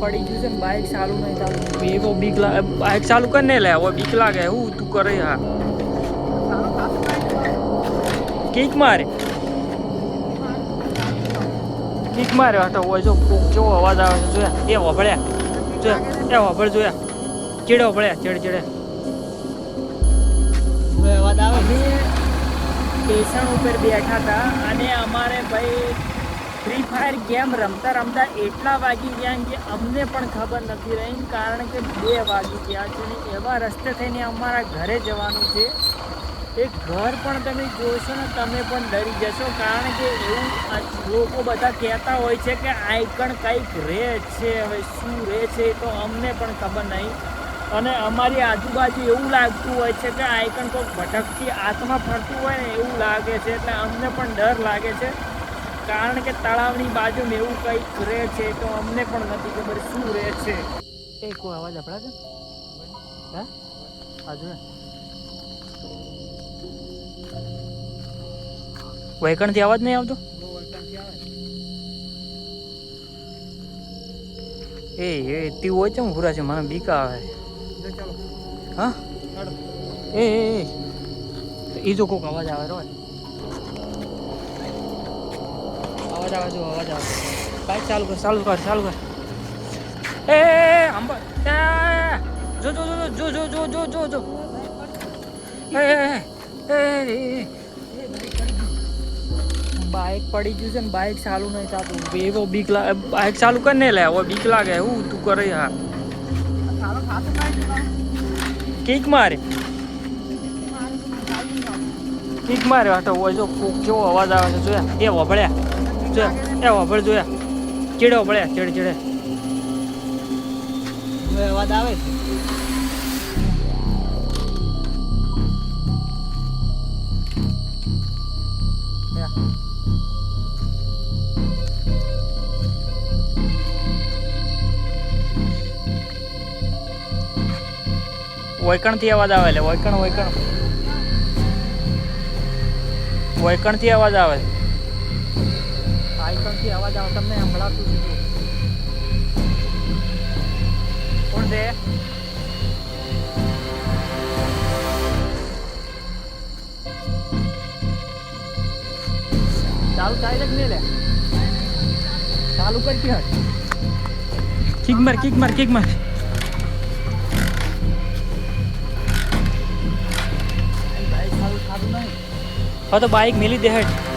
પડી ગયું છે ને બાઇક ચાલુ નહીં ચાલુ એવો બીક લાગે બાઇક ચાલુ કર ને લે હવે બીક લાગે. હું તું કરે હા. કીક મારે. કીક મારે હતો હોય જો કેવો અવાજ આવે છે જોયા. એ વભળ્યા જોયા એ વભળ જોયા. ચીડે વભળ્યા ચીડે ચીડે. અવાજ આવે છે? સ્ટેશન ઉપર બેઠા હતા. અને અમારે ભાઈ ફ્રી ફાયર ગેમ રમતા રમતા એટલા વાગી ગયા કે અમને પણ ખબર નથી રહી કારણ કે બે વાગી ગયા છે ને એવા રસ્તે થઈને અમારા ઘરે જવાનું છે. એ ઘર પણ તમે જોશો ને તમે પણ ડરી જશો કારણ કે એવું લોકો બધા કહેતા હોય છે કે આઈકણ કંઈક રહે છે, હવે શું રહે છે તો અમને પણ ખબર નહીં. અને અમારી આજુબાજુ એવું લાગતું હોય છે કે આઈકણ કોઈક ભટકતી આત્મા ફરતું હોય ને એવું લાગે છે એટલે અમને પણ ડર લાગે છે. કારણ કે તળાવની બાજુમાં એવું કંઈક રહે છે તો અમને પણ નથી ખબર શું રહે છે. એ કોઈ અવાજ આપણા છે? હા? આજુ વૈકણથી અવાજ નહીં આવતો? એ એ, તી હોય છે ભૂરા છે, મને બીક આવે. હા? એ એ એ. જો કોક અવાજ આવે રોય અવાજ આવે જો આવે. બાઈક ચાલુ કર ચાલુ કર ચાલુ કર. એ જો જો જો જો જો જો જો જો જો. એ એ, બાઇક પડી ગયું છે ને બાઇક ચાલુ નહીં થતું. એવો બીક લાગે બાઇક ચાલુ કરીને લે હવે બીક લાગે. હું તું કરે હા કિક મારે. કિક મારે તો હોય જો કેવો અવાજ આવે છે જોયા. એ વભળ્યા. જોયા એ વભળ જોયા. ચીડે વભળ્યા ચીડે ચીડે. અવાજ આવે વૈકણથી અવાજ આવે એટલે વૈકણ વૈકણ. થી અવાજ આવે. આઈકણથી અવાજ આવે તમને સંભળાતું છું કોણ છે? ચાલુ થાય કે નહીં લે? ચાલુ કર કે કિક માર કિક માર કિક માર. બાઈક હા તો બાઇક મેલી દે હેઠ